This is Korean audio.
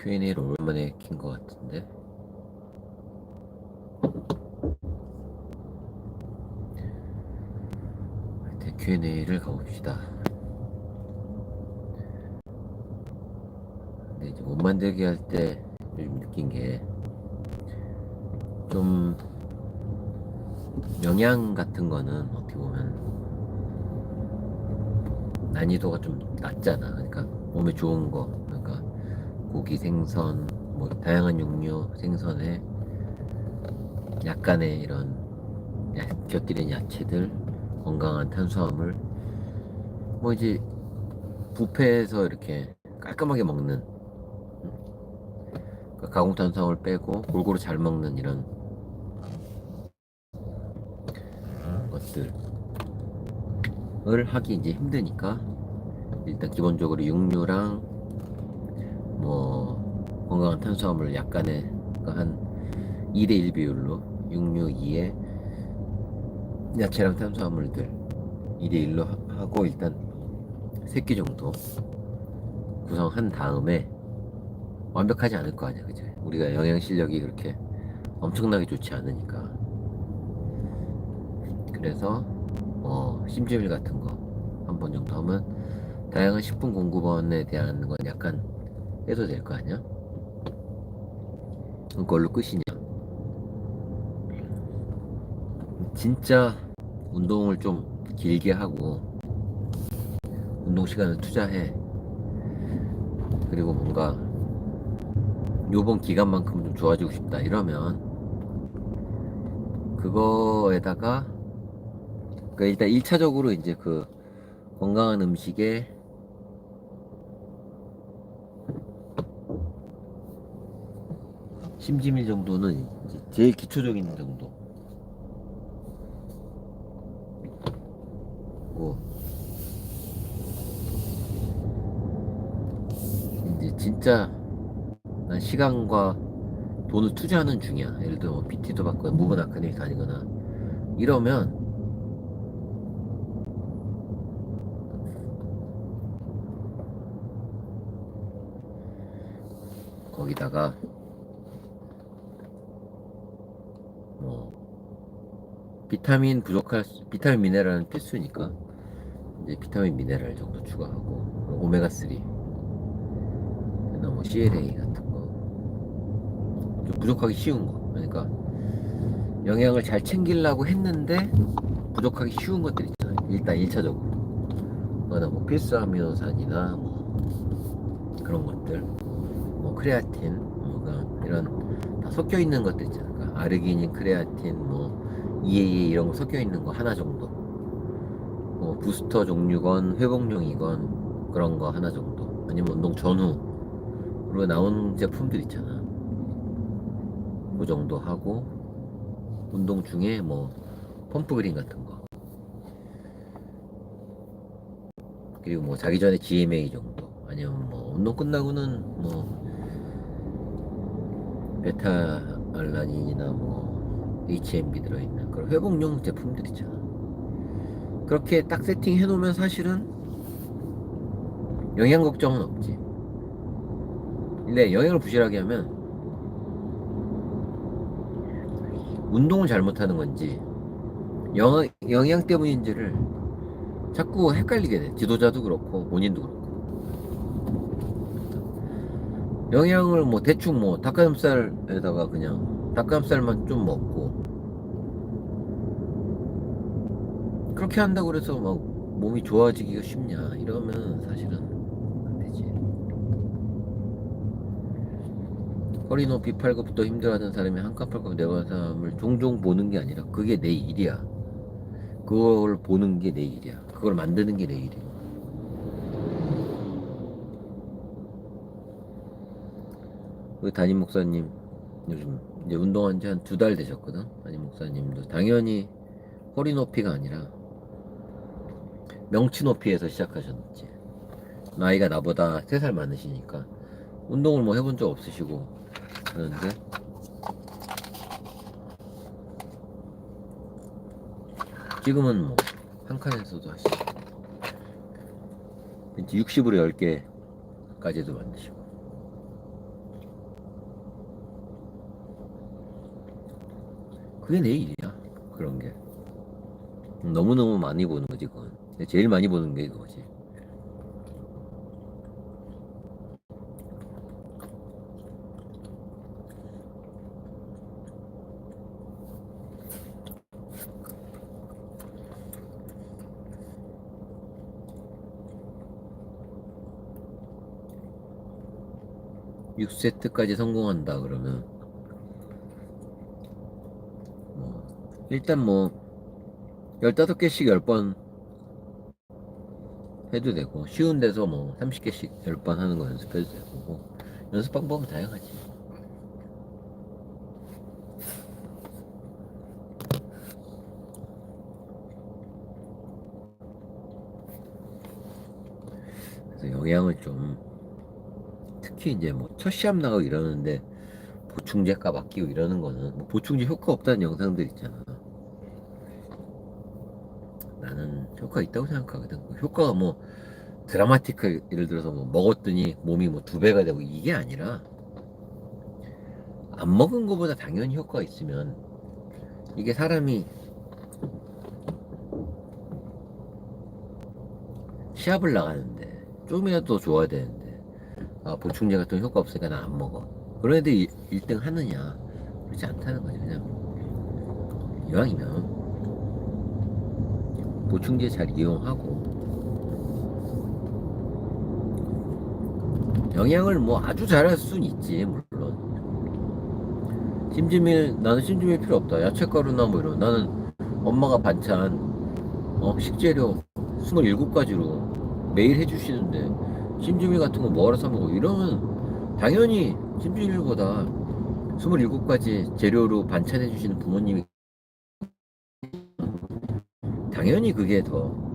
Q&A를 오랜만에 킨것 같은데? 하여튼 Q&A를 가봅시다. 근데 이제 못 만들기 할 때 느낀 게 좀 영양 같은 거는 어떻게 보면 난이도가 좀 낮잖아. 그러니까 몸에 좋은 거, 고기, 생선, 뭐 다양한 육류 생선에 약간의 이런 야, 곁들인 야채들, 건강한 탄수화물, 뭐 이제 뷔페에서 이렇게 깔끔하게 먹는 음? 그 가공 탄수화물 빼고 골고루 잘 먹는 이런 것들을 하기 이제 힘드니까 일단 기본적으로 육류랑 뭐 건강한 탄수화물 약간의 그러니까 한 2대 1 비율로 육류 2에 야채랑 탄수화물들 2대 1로 하고 일단 3끼 정도 구성한 다음에 완벽하지 않을 거 아니야 그죠 우리가 영양 실력이 그렇게 엄청나게 좋지 않으니까. 그래서 어, 심지밀 같은 거 한 번 정도 하면 다양한 식품 공급원에 대한 건 약간 해도 될 거 아니야? 그걸로 끝이냐? 진짜 운동을 좀 길게 하고 운동 시간을 투자해 그리고 뭔가 요번 기간만큼 좀 좋아지고 싶다 이러면 그거에다가 그러니까 일단 1차적으로 이제 그 건강한 음식에 심지밀 정도는 제일 기초적인 정도. 고 이제 진짜 난 시간과 돈을 투자하는 중이야. 예를 들어 뭐 PT도 받거나 무분 아카데미 다니거나 이러면 거기다가 뭐 비타민 부족할 수- 비타민 미네랄은 필수니까 이제 비타민 미네랄 정도 추가하고 오메가 3뭐 CLA 같은 거. 좀 부족하기 쉬운 거. 그러니까 영양을 잘 챙기려고 했는데 부족하기 쉬운 것들 있잖아요. 일단 1차적으로. 그거나 뭐 필수 아미노산이나 뭐 그런 것들. 뭐 크레아틴 뭐 그런 이런 다 섞여 있는 것들 있잖아. 그러니까 아르기닌, 크레아틴, 뭐 EAA 이런 거 섞여 있는 거 하나 정도. 뭐 부스터 종류건 회복용이건 그런 거 하나 정도. 아니면 운동 전후로 나온 제품들 있잖아. 그 정도 하고 운동 중에 뭐 펌프 그린 같은 거. 그리고 뭐 자기 전에 GMA 정도. 아니면 뭐 운동 끝나고는 뭐 베타 알라닌이나 뭐 HMB 들어있는 그런 회복용 제품들 있잖아. 그렇게 딱 세팅해 놓으면 사실은 영양 걱정은 없지. 근데 영양을 부실하게 하면 운동을 잘못하는 건지 영양, 영양 때문인지를 자꾸 헷갈리게 돼. 지도자도 그렇고 본인도 그렇고. 영양을 뭐 대충 뭐 닭가슴살에다가 그냥 닭가슴살만 좀 먹고. 그렇게 한다고 그래서 막 몸이 좋아지기가 쉽냐. 이러면 사실은 안 되지. 허리 높이 팔굽도 힘들어하는 사람이 한칸팔굽 내려가는 사람을 종종 보는 게 아니라 그게 내 일이야. 그걸 보는 게 내 일이야. 그걸 만드는 게 내 일이야 우리 담임 목사님 요즘 이제 운동한 지 한 두 달 되셨거든. 담임 목사님도 당연히 허리 높이가 아니라 명치 높이에서 시작하셨지. 나이가 나보다 세 살 많으시니까 운동을 뭐 해본 적 없으시고 그러는데 지금은 뭐 한 칸에서도 하시고 이제 60으로 10개까지도 만드시고 그게 내 일이야 그런 게. 너무너무 많이 보는 거지 그건. 제일 많이 보는 게 그거지. 육세트까지 성공한다 그러면 일단 뭐 15개씩 10번 해도 되고 쉬운 데서 뭐 30개씩 10번 하는 거 연습해도 되고 뭐 연습 방법은 다양하지 그래서 영양을 좀 특히 이제 뭐 첫 시합 나가고 이러는데 보충제 값 아끼고 이러는 거는 뭐 보충제 효과 없다는 영상들 있잖아. 나는 효과 있다고 생각하거든. 그 효과가 뭐 드라마틱하게 예를 들어서 뭐 먹었더니 몸이 뭐 두 배가 되고 이게 아니라 안 먹은 거보다 당연히 효과가 있으면 이게 사람이 시합을 나가는데 조금이라도 더 좋아야 되는데 아 보충제 같은 효과 없으니까 나 안 먹어. 그런 애들이 1등 하느냐. 그렇지 않다는 거지. 그냥 이왕이면 보충제 잘 이용하고. 영양을 뭐 아주 잘할 수는 있지 물론. 심지밀 나는 심지밀 필요 없다. 야채가루나 뭐 이런. 나는 엄마가 반찬 어 식재료 27가지로 매일 해주시는데 심지밀 같은 거 뭐하러 사 먹어? 이러면 당연히 심지밀보다 27가지 재료로 반찬해 주시는 부모님이 당연히 그게 더